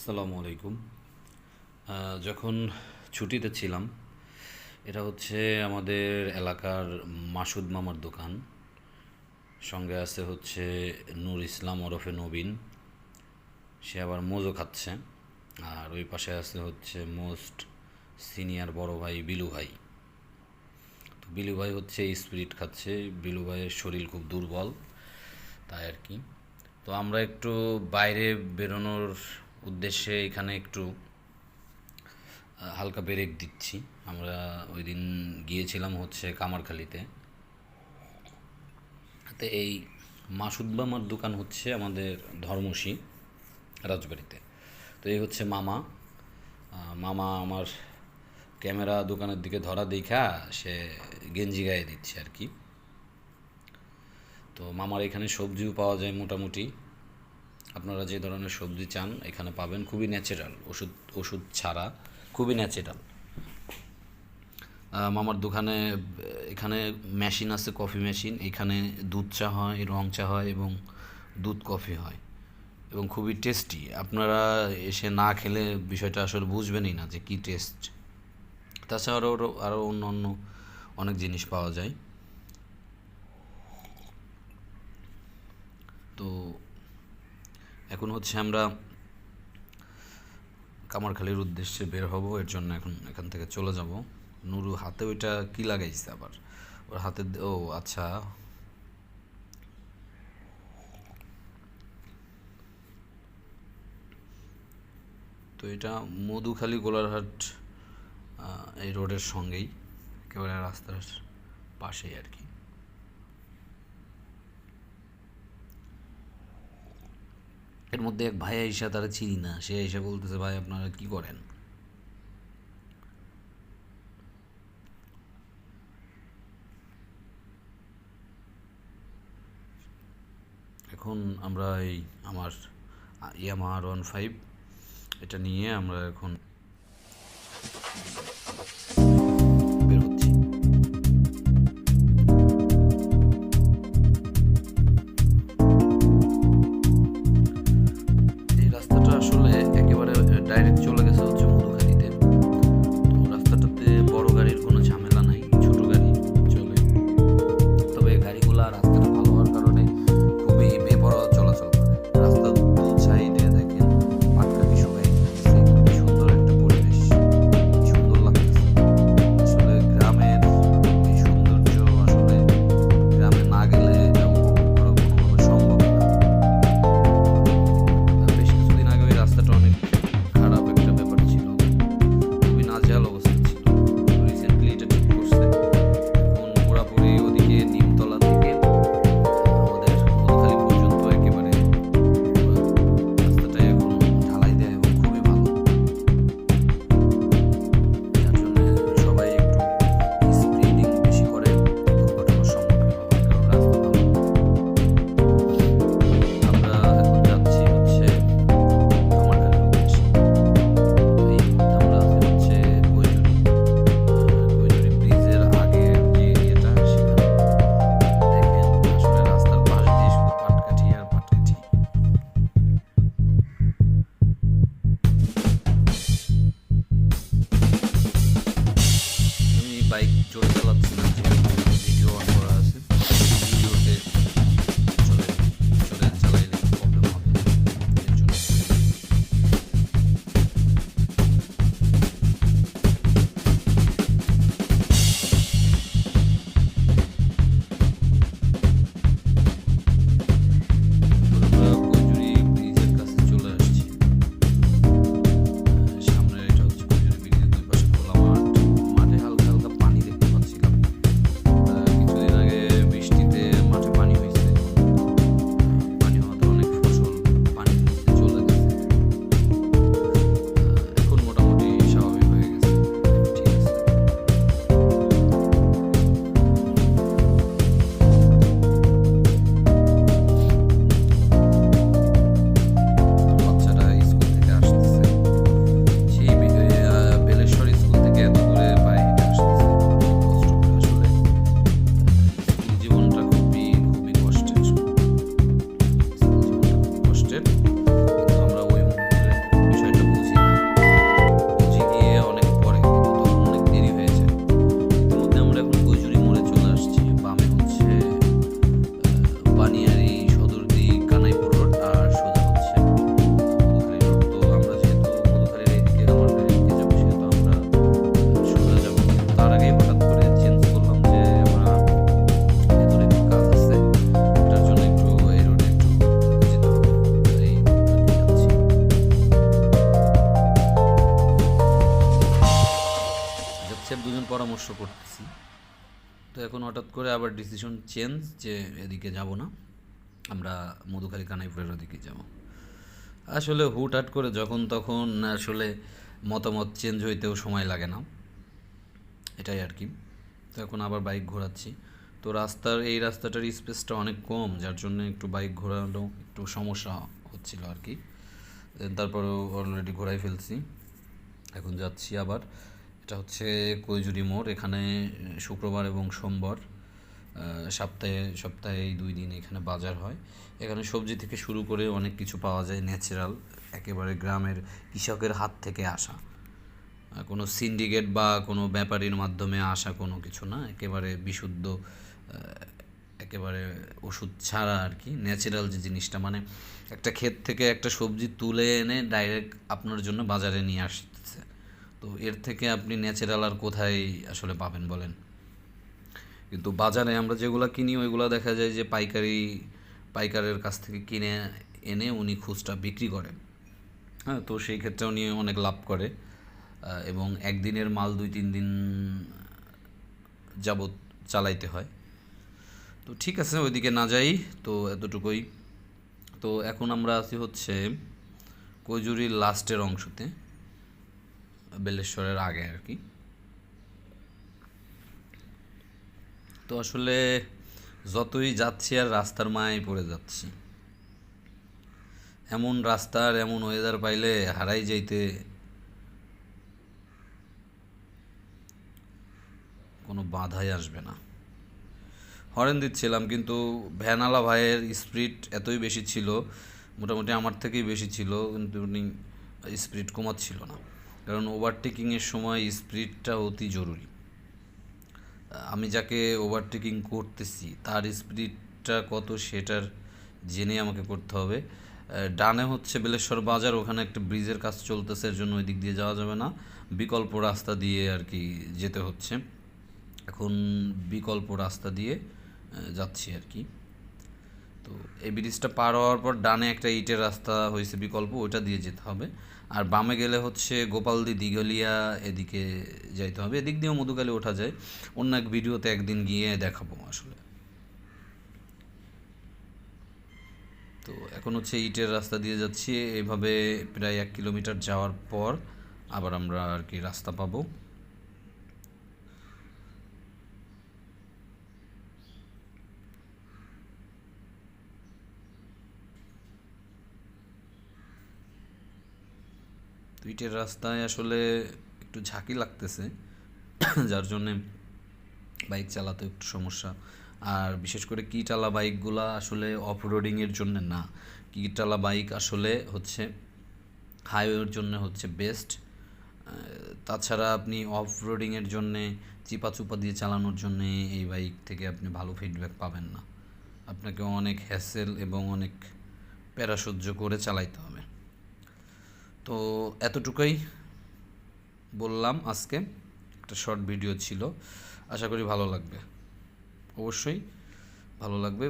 আসসালামু আলাইকুম। যখন ছুটিতে ছিলাম, এটা হচ্ছে আমাদের এলাকার মাসুদ মামার দোকান। সঙ্গে আছে হচ্ছে নূর ইসলাম ওরফে নবীন। সে আবার মোজো খাচ্ছে। আর ওই পাশে আছে হচ্ছে মোস্ট সিনিয়র বড় ভাই বিলু ভাই। তো বিলু ভাই হচ্ছে স্পিরিট খাচ্ছে। বিলু ভাইয়ের শরীর খুব দুর্বল, তাই আর কি। তো আমরা একটু বাইরে বেরোনোর উদ্দেশ্যে এখানে একটু হালকা ব্রেক দিচ্ছি। আমরা ওই দিন গিয়েছিলাম হচ্ছে কামারখালিতে। তো এই মাসুদবামার দোকান হচ্ছে আমাদের ধর্মসী রাজবাড়িতে। তো এই হচ্ছে মামা। মামা আমার ক্যামেরা দোকানের দিকে ধরা দেখা, সে গেঞ্জি গায়ে দিচ্ছে আর কি। তো মামার এখানে সবজিও পাওয়া যায় মোটামুটি। আপনারা যে ধরনের সবজি চান, এখানে পাবেন খুবই ন্যাচারাল ওষুধ ওষুধ ছাড়া, খুবই ন্যাচারাল মামার দোকানে, এখানে মেশিন আছে কফি মেশিন এখানে দুধ চা হয়, রং চা হয় এবং দুধ কফি হয় এবং খুবই টেস্টি আপনারা এসে না খেলে বিষয়টা আসলে বুঝবেনই না যে কী টেস্ট তাছাড়াও আরও আরও অন্য অন্য অনেক জিনিস পাওয়া যায় তো এখন হচ্ছে আমরা কামারখালির উদ্দেশ্যে বের হব, এর জন্য এখন এখান থেকে চলে যাব। নুরু হাতে ওইটা কি লাগাইছে আবার? ওর হাতে ও আচ্ছা। তো এটা মধুখালী গোলারহাট এই রোডের সঙ্গেই, একেবারে রাস্তার পাশেই আর কি। এর মধ্যে এক ভাই আইসা তারা চিনি না। সে এসে বলতেছে, ভাই, আপনারা কি করেন? এখন আমরা এই আমার, ইয়ামা আর ওয়ান ফাইভ, এটা নিয়ে আমরা এখন ডাইরেক্ট চলে পরামর্শ করতেছি। তো এখন হঠাৎ করে আবার ডিসিশন চেঞ্জ যে এদিকে যাব না, আমরা মধুখালী কানাইপুরের ওদিকে যাব। আসলে হুটহাট করে যখন তখন আসলে মতামত চেঞ্জ হইতেও সময় লাগে না। এটাই আর কি। তো এখন আবার বাইক ঘোরাচ্ছি। তো রাস্তার, এই রাস্তাটার স্পেসটা অনেক কম, যার জন্য একটু বাইক ঘোরানো একটু সমস্যা হচ্ছিল আর কি। তারপরেও অলরেডি ঘোরাই ফেলছি। এখন যাচ্ছি আবার এটা হচ্ছে কৈজুরি মোড়। এখানে শুক্রবার এবং সোমবার সপ্তাহে সপ্তাহে এই দুই দিন এখানে বাজার হয়। এখানে সবজি থেকে শুরু করে অনেক কিছু পাওয়া যায়, ন্যাচারাল, একেবারে গ্রামের কৃষকের হাত থেকে আসা। কোনো সিন্ডিকেট বা কোনো ব্যাপারীর মাধ্যমে আসা কোনো কিছু না, একেবারে বিশুদ্ধ একেবারে ওষুধ ছাড়া আর কি, ন্যাচারাল যে জিনিসটা। মানে একটা ক্ষেত থেকে একটা সবজি তুলে এনে ডাইরেক্ট আপনার জন্য বাজারে নিয়ে আসতেছে তো এর থেকে আপনি ন্যাচারাল আর কোথায় আসলে পাবেন বলেন? কিন্তু বাজারে আমরা যেগুলো কিনি, ওইগুলো দেখা যায় যে পাইকারি, পাইকারের কাছ থেকে কিনে এনে উনি খুচরা বিক্রি করেন। হ্যাঁ তো সেই ক্ষেত্রে উনি অনেক লাভ করে। এবং একদিনের মাল দুই, তিন দিন যাবত চালাইতে হয়। তো ঠিক আছে, ওইদিকে না যাই, তো এতটুকুই। তো এখন আমরা আছি হচ্ছে কৈজুরির লাস্টের অংশতে। বেলেশ্বরের আগে আর কি। তো আসলে যতই যাচ্ছি আর রাস্তার মায় পড়ে যাচ্ছি, এমন রাস্তার, এমন ওয়েদার পাইলে হারাই যাইতে কোনো বাধাই আসবে না। হরেন দিচ্ছিলাম, কিন্তু ভ্যানালা ভাইয়ের স্পিড এতই বেশি ছিল, মোটামুটি আমার থেকেই বেশি ছিল, কিন্তু উনি স্পিড কমাচ্ছিল না। কারণ ওভারটেকিংয়ের সময় স্পিডটা অতি জরুরি। আমি যাকে ওভারটেকিং করতেছি, তার স্পিডটা কত সেটার জেনে আমাকে করতে হবে। ডানে হচ্ছে বেলেশ্বর বাজার, ওখানে একটা ব্রিজের কাজ চলতেছে, এর জন্য ওই দিক দিয়ে যাওয়া যাবে না। বিকল্প রাস্তা দিয়ে আর কি যেতে হচ্ছে। এখন বিকল্প রাস্তা দিয়ে যাচ্ছি আর কি। তো এই ব্রিজটা পার হওয়ার পর ডানে একটা ইটের রাস্তা হয়েছে বিকল্প, ওইটা দিয়ে যেতে হবে। আর বামে গেলে হচ্ছে গোপালদি দিঘলিয়া, এদিকে যাইতে হবে। এদিক দিয়েও মধুকালে ওঠা যায়। অন্য এক ভিডিওতে একদিন গিয়ে দেখাবো আসলে। তো এখন হচ্ছে ইটের রাস্তা দিয়ে যাচ্ছি। এভাবে প্রায় এক কিলোমিটার যাওয়ার পর আবার আমরা আর কি রাস্তা পাবো। ইটের রাস্তায় আসলে একটু ঝাঁকি লাগতেছে, যার জন্যে বাইক চালাতে একটু সমস্যা। আর বিশেষ করে কিটালা বাইকগুলা আসলে অফ রোডিংয়ের জন্য না। কিটালা বাইক আসলে হচ্ছে হাইওয়ের জন্য হচ্ছে বেস্ট তাছাড়া আপনি অফ রোডিংয়ের জন্যে চিপা চুপা দিয়ে চালানোর জন্যে এই বাইক থেকে আপনি ভালো ফিডব্যাক পাবেন না। আপনাকে অনেক হ্যাসেল এবং অনেক প্যারা সহ্য করে চালাইতে হবে। তো এতটুকুই বললাম আজকে। একটা শর্ট ভিডিও ছিল। আশা করি ভালো লাগবে। অবশ্যই ভালো লাগবে।